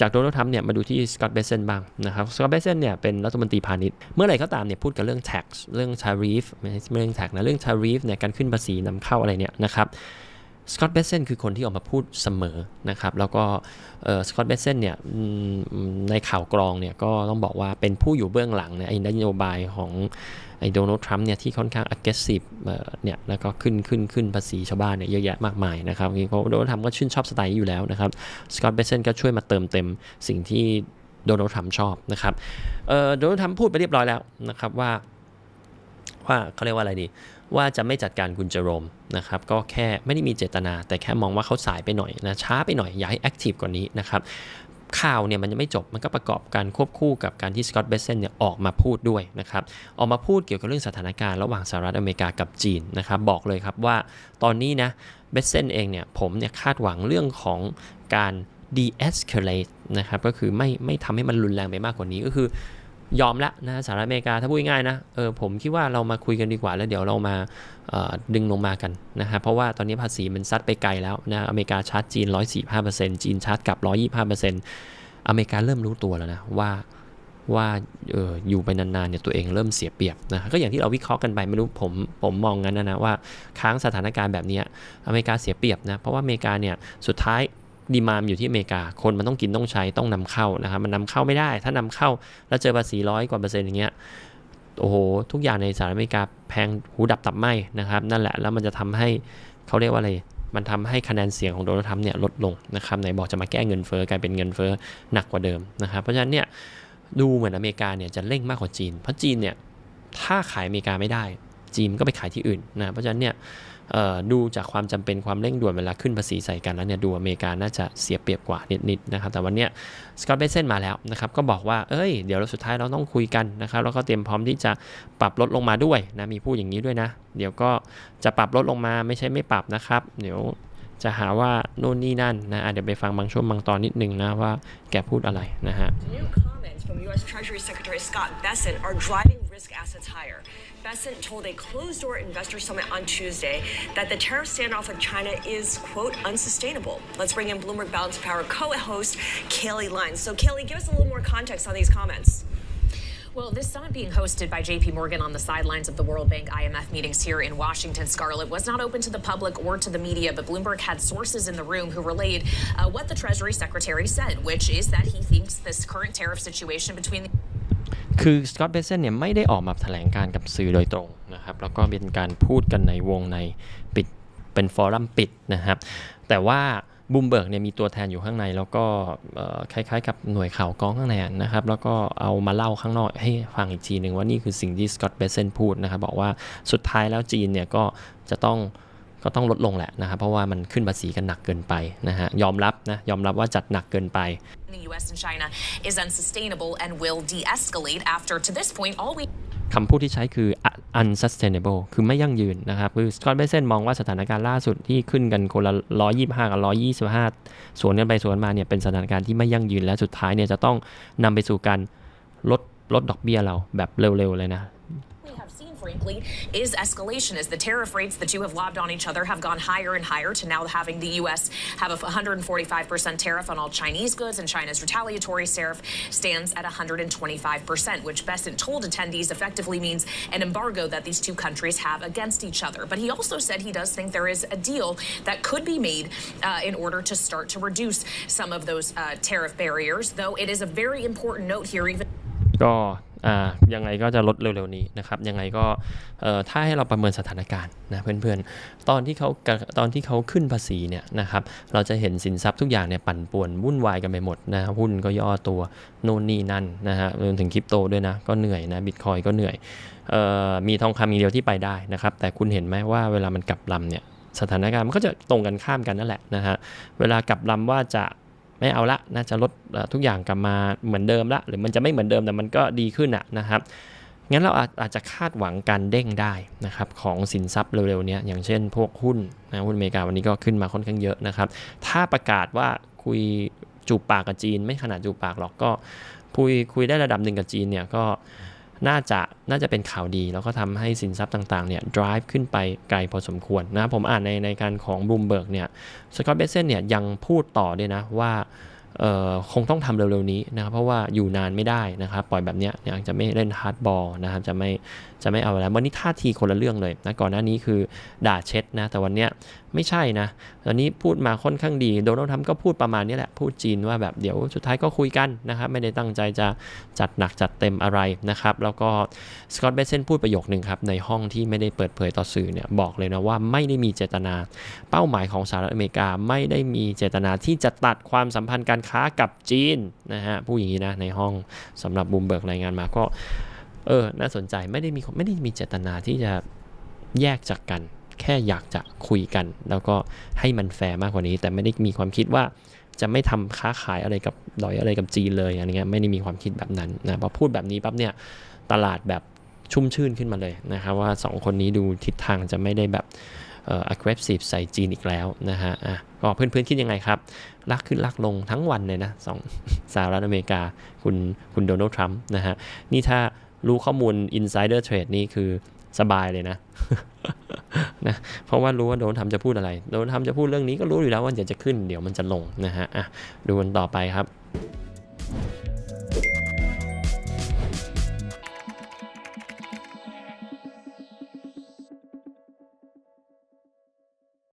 จากโดนัลด์ทรัมป์เนี่ยมาดูที่สกอตเบสเซนบ้างนะครับสกอตเบสเซนเนี่ยเป็นรัฐมนตรีพาณิชย์ เมื่อไหร่ก็ตามเนี่ยพูดกันเรื่อง tax เรื่อง tariff ไม่ใช่เรื่อง tax นะเรื่อง tariff เนี่ยการขึ้นภาษีนำเข้าอะไรเนี่ยนะครับสกอตเบสเซนคือคนที่ออกมาพูดเสมอนะครับแล้วก็สกอตเบสเซนเนี่ยในข่าวกรองเนี่ยก็ต้องบอกว่าเป็นผู้อยู่เบื้องหลังเนี่ยไอ้นโยบายของ ไอ้โดนัลด์ทรัมป์เนี่ยที่ค่อนข้าง aggressive เนี่ยแล้วก็ขึ้นขึ้นขึ้นภาษีชาวบ้านเนี่ยเยอะแยะมากมายนะครับเพราะโดนัลด์ทรัมป์ก็ชื่นชอบสไตล์อยู่แล้วนะครับสกอตต์เบเซนก็ช่วยมาเติมเต็มสิ่งที่โดนัลด์ทรัมป์ชอบนะครับโดนัลด์ทรัมป์พูดไปเรียบร้อยแล้วนะครับว่าว่าเขาเรียกว่าอะไรดีว่าจะไม่จัดการคุณเจอโรมนะครับก็แค่ไม่ได้มีเจตนา แต่แค่มองว่าเขาสายไปหน่อยนะช้าไปหน่อยอยากให้แอคทีฟกว่านี้นะครับ ข่าวเนี่ยมันยังไม่จบมันก็ประกอบการควบคู่กับการที่สกอตต์เบสเซนเนี่ยออกมาพูดด้วยนะครับออกมาพูดเกี่ยวกับเรื่องสถานการณ์ระหว่างสหรัฐอเมริกากับจีนนะครับบอกเลยครับว่าตอนนี้นะเบสเซนเองเนี่ยผมเนี่ยคาดหวังเรื่องของการ de-escalate นะครับก็คือไม่ไม่ทำให้มันรุนแรงไปมากกว่านี้ก็คือ ยอมละนะสหรัฐอเมริกาถ้าพูดง่ายๆนะเออผมคิดว่าเรามาคุยกันดีกว่าแล้วเดี๋ยวเรามาออดึงลงมากันนะฮะเพราะว่าตอนนี้ภาษีมันซัดไปไกลแล้วนะอเมริกาชาร์จจีน 145%จีนชาร์จกลับ 125%อเมริกาเริ่มรู้ตัวแล้วนะว่าว่าเอออยู่ไปนานๆเนี่ยตัวเองเริ่มเสียเปรียบนะก็อย่างที่เราวิเคราะห์กันไปไม่รู้ผมผมมองงั้นนะนะว่าค้างสถานการณ์แบบเนี้ยอเมริกาเสียเปรียบนะเพราะว่าอเมริกาเนี่ยสุดท้าย ดีมามอยู่ที่อเมริกา คนมันต้องกินต้องใช้ต้องนำเข้านะครับมันนำเข้าไม่ได้ ถ้านำเข้าแล้วเจอภาษีร้อยกว่าเปอร์เซ็นต์อย่างเงี้ยโอ้โห ทุกอย่างในสหรัฐอเมริกาแพงหูดับตับไหมนะครับ นั่นแหละแล้วมันจะทำให้เขาเรียกว่าอะไรมันทำให้คะแนนเสียงของโดนัลด์ทรัมป์เนี่ยลดลงนะครับไหนบอกจะมาแก้เงินเฟ้อกลายเป็นเงินเฟ้อหนักกว่าเดิมนะครับเพราะฉะนั้นเนี่ยดูเหมือนอเมริกาเนี่ยจะเร่งมากกว่าจีน เพราะจีนเนี่ยถ้าขายอเมริกาไม่ได้ จีนก็ไปขายที่อื่นนะเพราะฉะนั้นเนี่ย ดูจากความจำเป็นความเร่งด่วนเวลาขึ้นภาษีใส่กันแล้วเนี่ยดูอเมริกาน่าจะเสียเปรียบกว่านิดๆนะครับแต่วันเนี้ยสกอตต์เบเซนมาแล้วนะครับก็บอกว่าเอ้ยเดี๋ยวเราสุดท้ายเราต้องคุยกันนะครับแล้วก็เตรียมพร้อมที่จะปรับลดลงมาด้วยนะมีพูดอย่างนี้ด้วยนะ เดี๋ยวก็จะปรับลดลงมาไม่ใช่ไม่ปรับนะครับเดี๋ยว จะหาว่าโน่นนี่นั่นนะอะเดี๋ยวไปฟังบางช่วงบางตอนนิดนึงนะว่าแกพูดอะไรนะฮะ from U.S. Treasury Secretary Scott Bessent are driving risk assets higher. Bessent told a closed door investor summit on Tuesday that the tariff standoff with China is, quote, unsustainable. Let's bring in Bloomberg Balance of Power co host Kaylee Lines. So, Kaylee, give us a little more context on these comments. Well, this summit being hosted by JP Morgan on the sidelines of the World Bank IMF meetings here in Washington, Scarlett, was not open to the public or to the media, but Bloomberg had sources in the room who relayed uh, what the Treasury Secretary said, which is that he thinks this current tariff situation between the คือสกอตเบเซนเนี่ยไม่ได้ออกมาแถลงการกับสื่อโดยตรงนะครับ แล้วก็เป็นการพูดกันในวงในปิดเป็นฟอรัมปิดนะครับ แต่ว่า บูมเบิร์กเนี่ยมีตัวแทนอยู่ข้างใน แล้วก็คล้ายๆ กับหน่วยข่าวกองข้างในนะครับ แล้วก็เอามาเล่าข้างนอกให้ฟังอีกทีหนึ่งว่านี่คือสิ่งที่สกอตต์เบสเซนพูดนะครับ บอกว่าสุดท้ายแล้วจีนเนี่ยก็จะต้องก็ต้องลดลงแหละนะครับ เพราะว่ามันขึ้นภาษีกันหนักเกินไปนะฮะยอมรับนะยอมรับว่าจัดหนักเกินไป the U.S. and China is unsustainable and will de escalate after, to this point, all we คำพูดที่ใช้คือ unsustainable คือไม่ยั่งยืนนะครับ คือสกอตเบเซนมองว่าสถานการณ์ล่าสุดที่ขึ้นกันคนละ125 กับ 125 สวนกันไปสวนมาเนี่ยเป็นสถานการณ์ที่ไม่ยั่งยืนและสุดท้ายเนี่ยจะต้องนำไปสู่การลดลดดอกเบี้ยเราแบบเร็วๆเลยนะ frankly, is escalation as the tariff rates the two have lobbed on each other have gone higher and higher to now having the U.S. have a 145% tariff on all Chinese goods, and China's retaliatory tariff stands at 125%, which Besant told attendees effectively means an embargo that these two countries have against each other. But he also said he does think there is a deal that could be made uh, in order to start to reduce some of those uh, tariff barriers, though it is a very important note here, even. Oh. ยังไงก็จะลดเร็วๆนี้นะครับ ยังไงก็ถ้าให้เราประเมินสถานการณ์นะเพื่อนๆ ตอนที่เขาตอนที่เขาขึ้นภาษีเนี่ยนะครับเราจะเห็นสินทรัพย์ทุกอย่างเนี่ยปั่นป่วนวุ่นวายกันไปหมดนะหุ้นก็ย่อตัวโน่นนี่นั่นนะฮะรวมถึงคริปโตด้วยนะก็เหนื่อยนะบิตคอยก็เหนื่อยออมีทองคำมีเดียวที่ไปได้นะครับ แต่คุณเห็นไหมว่าเวลามันกลับลำเนี่ยสถานการณ์มันก็จะตรงกันข้ามกันนั่นแหละนะฮะเวลากลับลำว่าจะ ไม่เอาละน่าจะลดทุกอย่างกลับมาเหมือนเดิมละ หรือมันจะไม่เหมือนเดิมแต่มันก็ดีขึ้นอะนะครับงั้นเราอาจจะคาดหวังการเด้งได้นะครับของสินทรัพย์เร็วๆนี้อย่างเช่นพวกหุ้นนะหุ้นอเมริกาวันนี้ก็ขึ้นมาค่อนข้างเยอะนะครับ ถ้าประกาศว่าคุยจูบปากกับจีน ไม่ขนาดจูบปากหรอกก็คุยคุยได้ระดับหนึ่งกับจีนเนี่ยก็ น่าจะน่าจะเป็นข่าวดี แล้วก็ทำให้สินทรัพย์ต่างๆเนี่ย drive ขึ้นไปไกลพอสมควรนะผมอ่านในในการของบูมเบิร์กเนี่ยสกอตเบเซนเนี่ยยังพูดต่อด้วยนะว่า คงต้องทำเร็วๆนี้นะครับเพราะว่าอยู่นานไม่ได้นะครับปล่อยแบบเนี้ยจะไม่เล่นฮาร์ดบอลนะครับจะไม่จะไม่เอาแล้ววันนี้ท่าทีคนละเรื่องเลยนะก่อนหน้านี้คือด่าเช็ดนะแต่วันเนี้ยไม่ใช่นะตอนนี้พูดมาค่อนข้างดีโดนัลด์ทรัมป์ก็พูดประมาณนี้แหละพูดจีนว่าแบบเดี๋ยวสุดท้ายก็คุยกันนะครับไม่ได้ตั้งใจจะจัดหนักจัดเต็มอะไรนะครับแล้วก็สกอตต์เบสเซนพูดประโยคนึงครับในห้องที่ไม่ได้เปิดเผยต่อสื่อเนี่ยบอกเลยนะว่าไม่ได้มีเจตนา เป้าหมายของสหรัฐอเมริกาไม่ได้มีเจตนาที่จะตัดความสัมพันธ์การค้ากับจีนนะฮะผู้อย่างนี้นะในห้องสำหรับบูมเบิร์กรายงานมาก็เออน่าสนใจไม่ได้มีไม่ได้มีเจตนาที่จะแยกจากกัน แค่อยากจะคุยกัน แล้วก็ให้มันแฟร์มากกว่านี้ แต่ไม่ได้มีความคิดว่าจะไม่ทำค้าขายอะไรกับดอยอะไรกับจีนเลยอะไรเงี้ยไม่ได้มีความคิดแบบนั้นนะพอพูดแบบนี้ปั๊บเนี่ยตลาดแบบชุ่มชื่นขึ้นมาเลยนะครับว่าสองคนนี้ดูทิศทางจะไม่ได้แบบ aggressive ใส่จีนอีกแล้วนะฮะอะก็เพื่อนๆคิดยังไงครับลักขึ้นลักลงทั้งวันเลยนะสองสหรัฐอเมริกาคุณคุณโดนัลด์ทรัมป์นะฮะนี่ถ้ารู้ข้อมูล insider trade นี่คือสบายเลยนะนะเพราะว่ารู้ว่าโดนทำจะพูดอะไร โดนทำจะพูดเรื่องนี้ก็รู้อยู่แล้วว่าเดี๋ยวจะขึ้นเดี๋ยวมันจะลงนะฮะอะดูกันต่อไปครับ